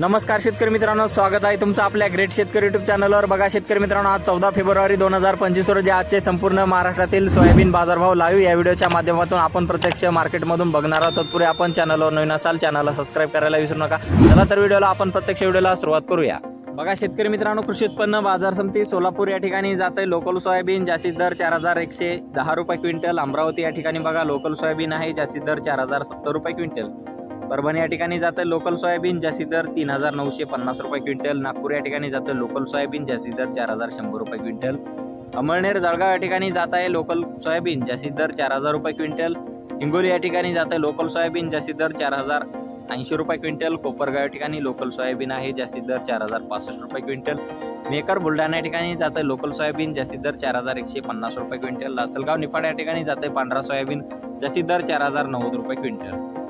नमस्कार शेतकरी मित्रांनो स्वागत आहे तुमचं आपल्या ग्रेट शेतकरी युट्यूब चॅनलवर बघा शेतकरी मित्रांनो आज चौदा फेब्रुवारी दोन हजार पंचवीस रोजी आजचे संपूर्ण महाराष्ट्रातील सोयाबीन बाजारभाव लाईव्ह या व्हिडिओच्या माध्यमातून आपण प्रत्यक्ष मार्केटमधून बघणार आहोत. तत्पूर्वी आपण चॅनलवर नवीन असाल चॅनलला सबस्क्राईब करायला विसरू नका. चला तर व्हिडिओला आपण प्रत्यक्ष व्हिडिओला सुरुवात करूया. बघा शेतकरी मित्रांनो कृषी उत्पन्न बाजार समिती सोलापूर या ठिकाणी जात आहे लोकल सोयाबीन जास्तीत दर चार हजार एकशे दहा रुपये क्विंटल. अमरावती या ठिकाणी बघा लोकल सोयाबीन आहे जास्तीत दर चार हजार सत्तर रुपये क्विंटल. परभणी या ठिकाणी जातं लोकल सोयाबीन जास्तीत दर तीन हजार नऊशे पन्नास रुपये क्विंटल नागपूर या ठिकाणी जातं लोकल सोयाबीन जास्तीत दर चार हजार शंभर रुपये क्विंटल अमळनेर जळगाव या ठिकाणी जात आहे लोकल सोयाबीन जास्तीत दर चार हजार रुपये क्विंटल हिंगोली या ठिकाणी जातं लोकल सोयाबीन जास्तीत दर चार हजार ऐंशी रुपये क्विंटल कोपरगाव या ठिकाणी लोकल सोयाबीन आहे जास्तीत दर चार हजार पासष्ट रुपये क्विंटल मेकर बुलढाणा या ठिकाणी जातं लोकल सोयाबीन जास्तीत दर चार हजार एकशे पन्नास रुपये क्विंटल लासलगाव निफाड या ठिकाणी जात पांढरा सोयाबीन जास्तीत दर चार हजार नव्वद रुपये क्विंटल